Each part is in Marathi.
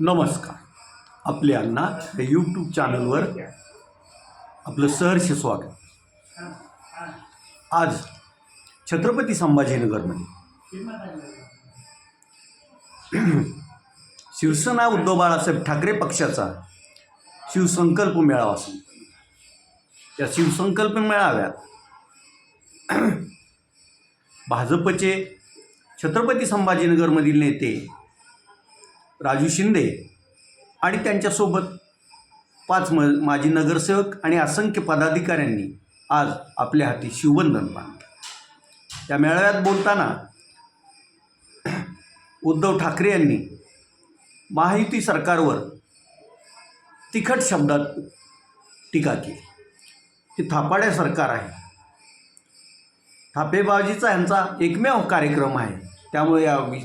नमस्कार. आपले अण्णा या यूट्यूब चॅनलवर आपलं सहर्ष स्वागत. आज छत्रपती संभाजीनगरमध्ये शिवसेना उद्धव बाळासाहेब ठाकरे पक्षाचा शिवसंकल्प मेळावा संपन्न या शिवसंकल्प मेळाव्यात भाजपचे छत्रपती संभाजीनगरमधील नेते राजू शिंदे आणि त्यांच्यासोबत पाच म माजी नगरसेवक आणि असंख्य पदाधिकाऱ्यांनी आज आपल्या हाती शिवबंधन बांधलं. त्या मेळाव्यात बोलताना उद्धव ठाकरे यांनी महायुती सरकारवर तिखट शब्दात टीका केली. हे थापाड्या सरकार आहे. थापेबाजीचा यांचा एकमेव कार्यक्रम आहे. त्यामुळे या वि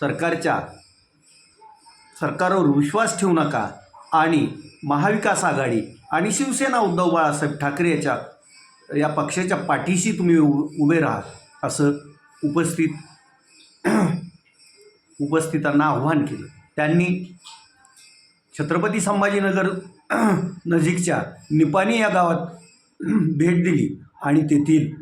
सरकारच्या सरकारवर विश्वास ठेवू नका आणि महाविकास आघाडी आणि शिवसेना उद्धव बाळासाहेब ठाकरे याच्या या पक्षाच्या पाठीशी तुम्ही उ उभे राहा असं उपस्थित उपस्थितांना आव्हान केलं. त्यांनी छत्रपती संभाजीनगर नजीकच्या निपाणी या गावात भेट दिली आणि तेथील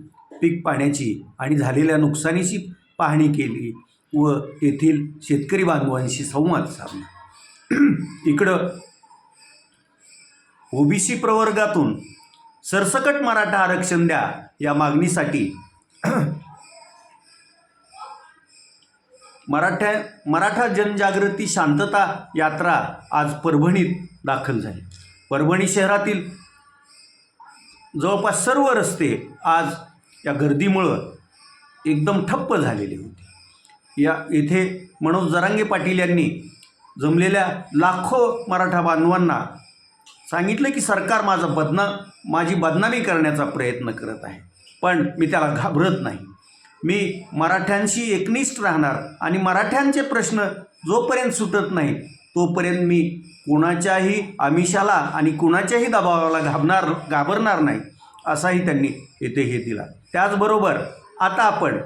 पीक पाण्याची आणि झालेल्या नुकसानीची पाहणी केली. व तेथील शेतकरी बांधवांशी संवाद साधला. इकडं ओबीसी प्रवर्गातून सरसकट मराठा आरक्षण द्या या मागणीसाठी मराठा मराठा जनजागृती शांतता यात्रा आज परभणीत दाखल झाली. परभणी शहरातील जवळपास सर्व रस्ते आज या गर्दीमुळं एकदम ठप्प झालेले होते. या येथे मनोज जरांगे पाटील यांनी जमलेल्या लाखो मराठा बांधवांना सांगितलं की सरकार माझं बदना माझी बदनामी करण्याचा प्रयत्न करत आहे. पण मी त्याला घाबरत नाही. मी मराठ्यांशी एकनिष्ठ राहणार आणि मराठ्यांचे प्रश्न जोपर्यंत सुटत नाही तोपर्यंत मी कुणाच्याही आमिषाला आणि कुणाच्याही दबावाला घाबणार घाबरणार नाही असाही त्यांनी येथे हे दिला. त्याचबरोबर आता आपण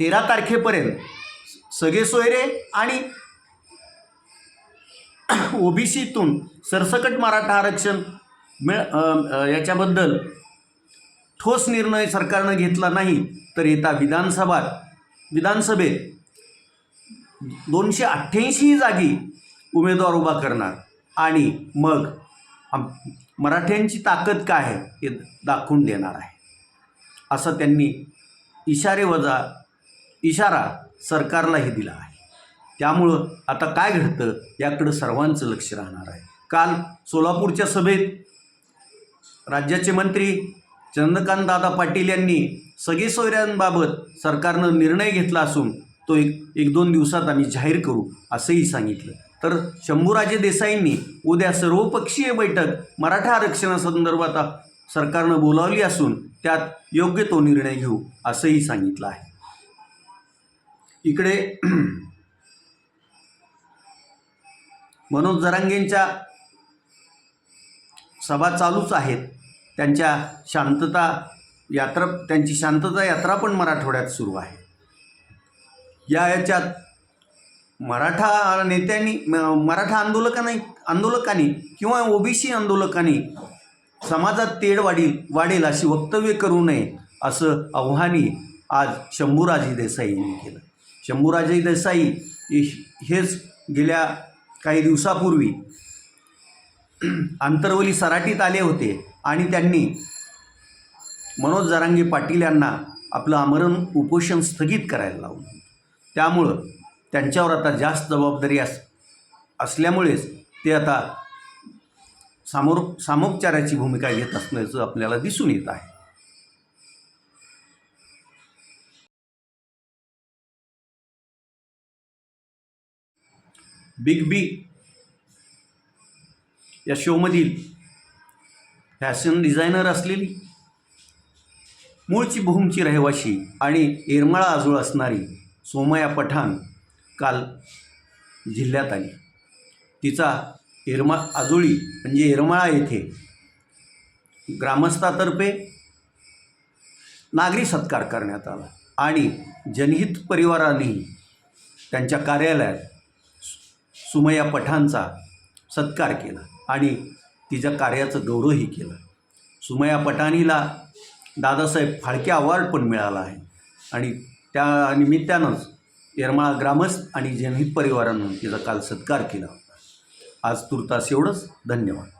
तेरा तारखेपर्यंत. सगळे सोयरे आणि ओबीसीतून सरसकट मराठा आरक्षण मिळ याच्याबद्दल ठोस निर्णय सरकारनं घेतला नाही तर येता विधानसभा विधानसभेत दोनशे अठ्ठ्याऐंशी जागी उमेदवार उभा करणार. आणि मग मराठ्यांची ताकद काय आहे हे दाखवून देणार आहे. असं त्यांनी इशारे वजा इशारा सरकारलाही दिला आहे. त्यामुळं आता काय घडतं याकडं सर्वांचं लक्ष राहणार आहे. काल सोलापूरच्या सभेत राज्याचे मंत्री चंद्रकांत दादा पाटील यांनी सगळे सोयऱ्यांबाबत सरकारनं निर्णय घेतला असून तो एक एक दोन दिवसात आम्ही जाहीर करू असंही सांगितलं. तर शंभूराजे देसाईंनी उद्या सर्वपक्षीय बैठक मराठा आरक्षणासंदर्भात सरकारनं बोलावली असून त्यात योग्य तो निर्णय घेऊ असंही सांगितलं आहे. इकडे मनोज जरांगेंच्या सभा चालूच आहेत. त्यांच्या शांतता यात्रा त्यांची शांतता यात्रा पण मराठवाड्यात सुरू आहे. या याच्यात मराठा नेत्यांनी मराठा आंदोलकांनी आंदोलकांनी किंवा ओबीसी आंदोलकांनी समाजात तेढ वाढील वाढेल अशी वक्तव्य करू नये असं आव्हानही आज शंभूराजी देसाई यांनी केलं. शंभूराजे देसाई हेच गेल्या काही दिवसापूर्वी आंतरवली सराटीत आले होते आणि त्यांनी मनोज जरांगे पाटील यांना आपलं आमरण उपोषण स्थगित करायला लावलं त्यामुळं त्यांच्यावर आता जास्त जबाबदारी अस असल्यामुळेच ते आता सामोर सामोपचाराची भूमिका घेत असल्याचं आपल्याला दिसून येत आहे. बिग बी या शोमधील फॅशन डिझायनर असलेली मूळची भूमची रहिवाशी आणि येरमाळा आजूळ असणारी सोमया पठाण काल जिल्ह्यात आली. तिचा येरमा आजोळी म्हणजे येरमाळा येथे ग्रामस्थातर्फे नागरी सत्कार करण्यात आला आणि जनहित परिवारानेही त्यांच्या कार्यालयात सुमया पठाणचा सत्कार केला आणि तिच्या कार्याचं गौरवही केलं. सुमया पठाणीला दादासाहेब फाळके अवॉर्ड पण मिळाला आहे. आणि त्या निमित्तानंच येरमाळा ग्रामस्थ आणि जनहित परिवारानं तिचा काल सत्कार केला आज तुर्तास एवढंच. धन्यवाद.